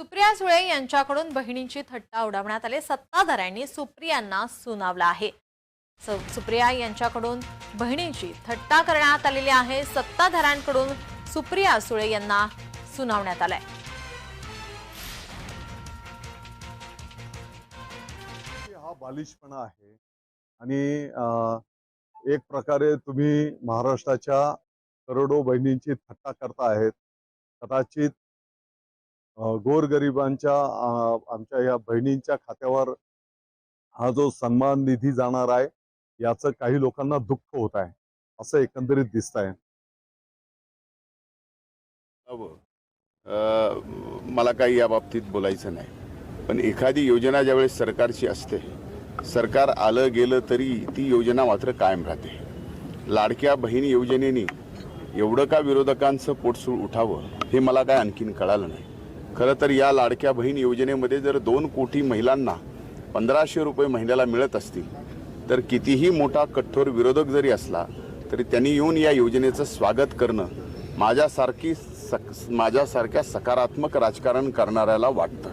सुप्रिया सुळे यांच्याकडून बहिणींची थट्टा उडवण्यात आली. सत्ताधाऱ्यांनी सुप्रियांना सुनावला आहे. सुप्रिया यांच्याकडून बहिणींची थट्टा करण्यात आलेली आहे. सत्ताधाऱ्यांकडून सुप्रिया सुळे यांना सुनावण्यात आलंय. हा बालिशपणा आहे. आणि एक प्रकारे तुम्ही महाराष्ट्राच्या करोडो बहिणींची थट्टा करता आहेत कदाचित गोरगरिबांच्या आमच्या या बहिणींच्या खात्यावर हा जो सन्मान निधी जाणार आहे याचं काही लोकांना दुःख होत आहे असं एकंदरीत दिसत आहे. मला काही या बाबतीत बोलायचं नाही. पण एखादी योजना ज्यावेळेस सरकारची असते सरकार आलं गेलं तरी ती योजना मात्र कायम राहते. लाडक्या बहीण योजनेने एवढं का विरोधकांचं पोटसूळ उठावं हे मला काय आणखीन कळालं नाही. खरं तर या लाडक्या बहीण योजनेमध्ये जर दोन कोटी महिलांना पंधराशे रुपये महिन्याला मिळत असतील तर कितीही मोठा कठोर विरोधक जरी असला तरी त्यांनी येऊन या योजनेचं स्वागत करणं माझ्यासारखी सक माझ्यासारख्या सकारात्मक राजकारण करणाऱ्याला वाटतं.